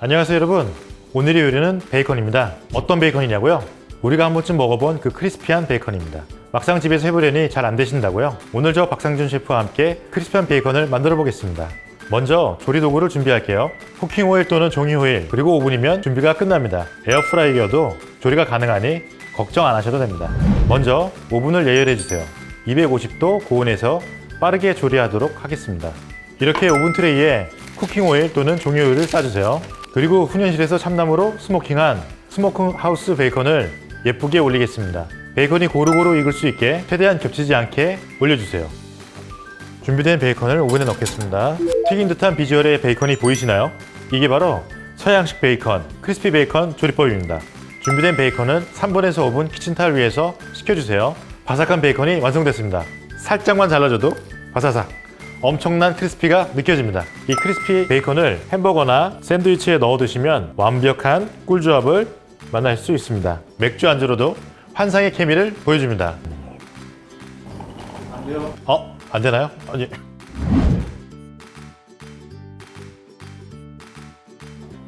안녕하세요 여러분 오늘의 요리는 베이컨입니다 어떤 베이컨이냐고요? 우리가 한 번쯤 먹어본 그 크리스피한 베이컨입니다 막상 집에서 해보려니 잘 안 되신다고요? 오늘 저 박상준 셰프와 함께 크리스피한 베이컨을 만들어 보겠습니다 먼저 조리 도구를 준비할게요 쿠킹 오일 또는 종이 오일 그리고 오븐이면 준비가 끝납니다 에어프라이기여도 조리가 가능하니 걱정 안 하셔도 됩니다 먼저 오븐을 예열해 주세요 250도 고온에서 빠르게 조리하도록 하겠습니다 이렇게 오븐 트레이에 쿠킹 오일 또는 종이 오일을 싸주세요. 그리고 훈연실에서 참나무로 스모킹한 스모크 하우스 베이컨을 예쁘게 올리겠습니다. 베이컨이 고루고루 익을 수 있게 최대한 겹치지 않게 올려주세요. 준비된 베이컨을 오븐에 넣겠습니다. 튀긴 듯한 비주얼의 베이컨이 보이시나요? 이게 바로 서양식 베이컨, 크리스피 베이컨 조리법입니다. 준비된 베이컨은 3분에서 5분 키친타월 위에서 식혀주세요. 바삭한 베이컨이 완성됐습니다. 살짝만 잘라줘도 바사삭. 엄청난 크리스피가 느껴집니다. 이 크리스피 베이컨을 햄버거나 샌드위치에 넣어 드시면 완벽한 꿀조합을 만날 수 있습니다. 맥주 안주로도 환상의 케미를 보여줍니다. 어? 안 되나요? 아니.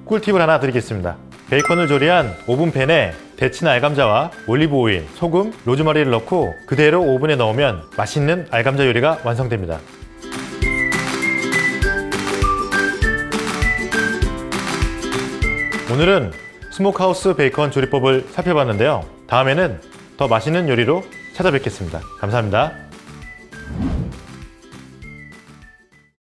꿀팁을 하나 드리겠습니다. 베이컨을 조리한 오븐팬에 데친 알감자와 올리브 오일, 소금, 로즈마리를 넣고 그대로 오븐에 넣으면 맛있는 알감자 요리가 완성됩니다. 오늘은 스모크하우스 베이컨 조리법을 살펴봤는데요. 다음에는 더 맛있는 요리로 찾아뵙겠습니다. 감사합니다.